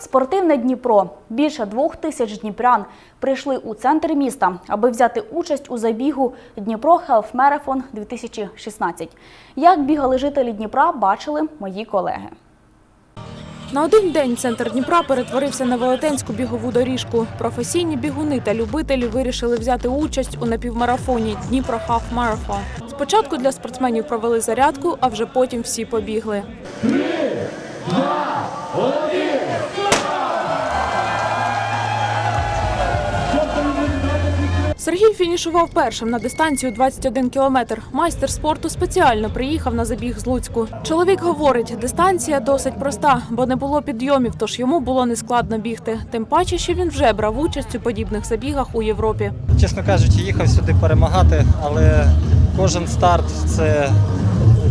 Спортивне Дніпро. Більше двох тисяч дніпрян прийшли у центр міста, аби взяти участь у забігу Дніпро Health Marathon 2016. Як бігали жителі Дніпра, бачили мої колеги. На один день центр Дніпра перетворився на велетенську бігову доріжку. Професійні бігуни та любителі вирішили взяти участь у напівмарафоні Дніпро Half Marathon. Спочатку для спортсменів провели зарядку, а вже потім всі побігли. Сергій фінішував першим на дистанцію 21 кілометр. Майстер спорту спеціально приїхав на забіг з Луцьку. Чоловік говорить, дистанція досить проста, бо не було підйомів, тож йому було нескладно бігти. Тим паче, що він вже брав участь у подібних забігах у Європі. Чесно кажучи, їхав сюди перемагати, але кожен старт це,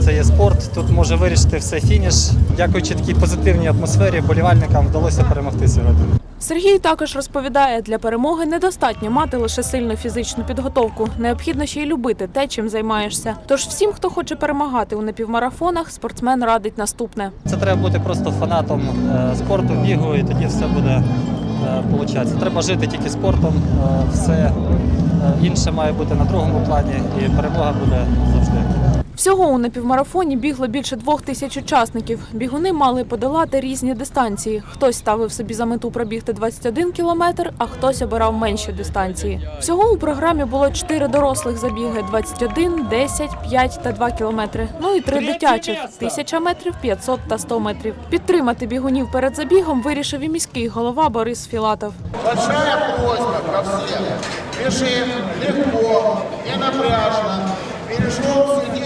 це є спорт. Тут може вирішити все фініш. Дякуючи такій позитивній атмосфері, болівальникам вдалося перемогти сьогодні. Сергій також розповідає, для перемоги недостатньо мати лише сильну фізичну підготовку. Необхідно ще й любити те, чим займаєшся. Тож всім, хто хоче перемагати у напівмарафонах, спортсмен радить наступне. Це треба бути просто фанатом е, спорту, бігу, і тоді все буде е, получатися. Треба жити тільки спортом, е, все інше має бути на другому плані, і перемога буде завжди. Всього у напівмарафоні бігло більше двох тисяч учасників. Бігуни мали подолати різні дистанції. Хтось ставив собі за мету пробігти 21 кілометр, а хтось обирав менші дистанції. Всього у програмі було чотири дорослих забіги: 21, 10, 5 та 2 кілометри. Ну і три дитячих 1000 метрів, 500 та 100 метрів. Підтримати бігунів перед забігом вирішив і міський голова Борис Філатов. Большая просьба ко всем. Бежим легко, не напряжно. Бережем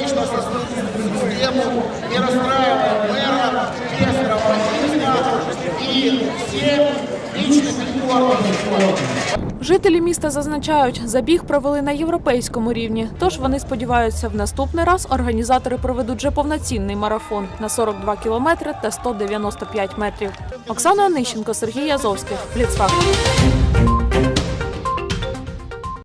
Жителі міста зазначають, забіг провели на європейському рівні. Тож вони сподіваються, в наступний раз організатори проведуть вже повноцінний марафон на 42 кілометри та 195 метрів. Оксана Онищенко, Сергій Язовський. Бліцфакт.